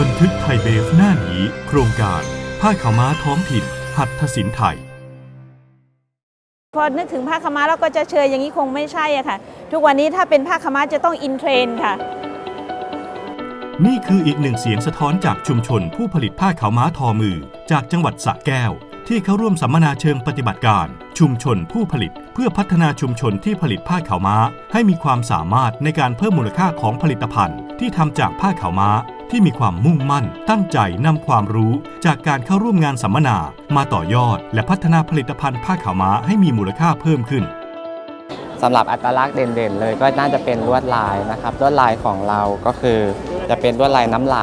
บันทึกไทยเบฟหน้าหนีโครงการผ้าขาวม้าท้องถิ่น หัตถศิลป์ไทย พอนึกถึงผ้าขาวม้าแล้วก็จะเชยอย่างนี้คงไม่ใช่อะค่ะ ทุกวันนี้ถ้าเป็นผ้าขาวม้าจะต้องอินเทรนด์ค่ะ นี่คืออีกหนึ่งเสียงสะท้อนจากชุมชนผู้ผลิตผ้าขาวม้าทอมือ จากจังหวัดสระแก้ว ที่เขาร่วมสัมมนาเชิงปฏิบัติการ ชุมชนผู้ผลิตเพื่อพัฒนาชุมชนที่ผลิตผ้าขาวม้า ให้มีความสามารถในการเพิ่มมูลค่าของผลิตภัณฑ์ ที่ทำจากผ้าขาวม้า ที่มีความมุ่งมั่น ตั้งใจนำความรู้จากการเข้าร่วมงานสัมมนา มาต่อยอด และพัฒนาผลิตภัณฑ์ผ้าขาวม้าให้มีมูลค่าเพิ่มขึ้นสำหรับอัตลักษณ์เด่นๆ เลยก็น่าจะเป็นลวดลายนะครับลวดลายของเราก็คือ จะเป็นลวดลายน้ำไหล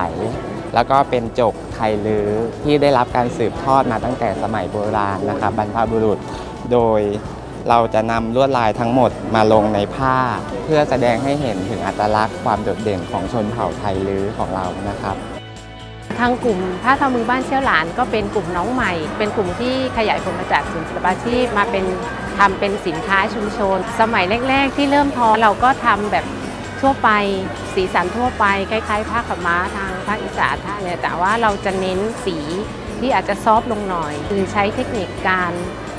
แล้วก็เป็นจกไทยลือที่ได้รับการสืบทอดมาตั้งแต่สมัยโบราณนะครับบรรพบุรุษ โดย เราจะนำลวดลายทั้งหมดมาลงในผ้า เพื่อแสดงให้เห็นถึงอัตลักษณ์ความโดดเด่นของชนเผ่าไทยลือของเรานะครับทางกลุ่มผ้าทอมือบ้านเชี่ยวหลานก็เป็นกลุ่มน้องใหม่ เป็นกลุ่มที่ขยายผลมาจากศูนย์ศิลปาชีพมาเป็นทำเป็นสินค้าชุมชน สมัยแรก ๆ ที่เริ่มทอเราก็ทำแบบทั่วไปสีสันทั่วไปคล้ายๆผ้าขม้าทางภาคอีสานท่าเนี่ยแต่ว่าเราจะเน้นสีที่อาจจะซอฟลงหน่อย คือใช้เทคนิคการ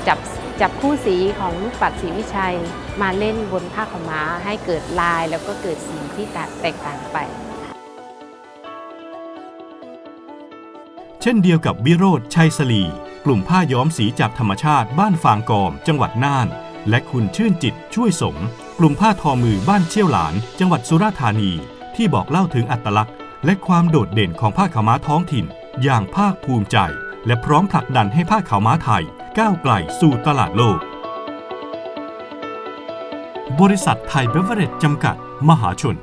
จับ จับคู่สีของลูกปัดสีวิชัย มาเล่นบนผ้าขาวม้าให้เกิดลายแล้วก็เกิดสีที่แตกต่างไป เช่นเดียวกับวิโรธชัยสลี กลุ่มผ้าย้อมสีจากธรรมชาติบ้านฟางกอม จังหวัดน่าน และคุณชื่นจิตช่วยสงกลุ่มผ้าทอมือบ้านเชี่ยวหลาน จังหวัดสุราษฎร์ธานี ที่บอกเล่าถึงอัตลักษณ์ และความโดดเด่นของผ้าขาวม้าท้องถิ่น อย่างภาคภูมิใจ และพร้อมผลักดันให้ผ้าขาวม้าไทย ก้าวไกลสู่ตลาดโลก บริษัทไทยเบเวอเรจจำกัด มหาชน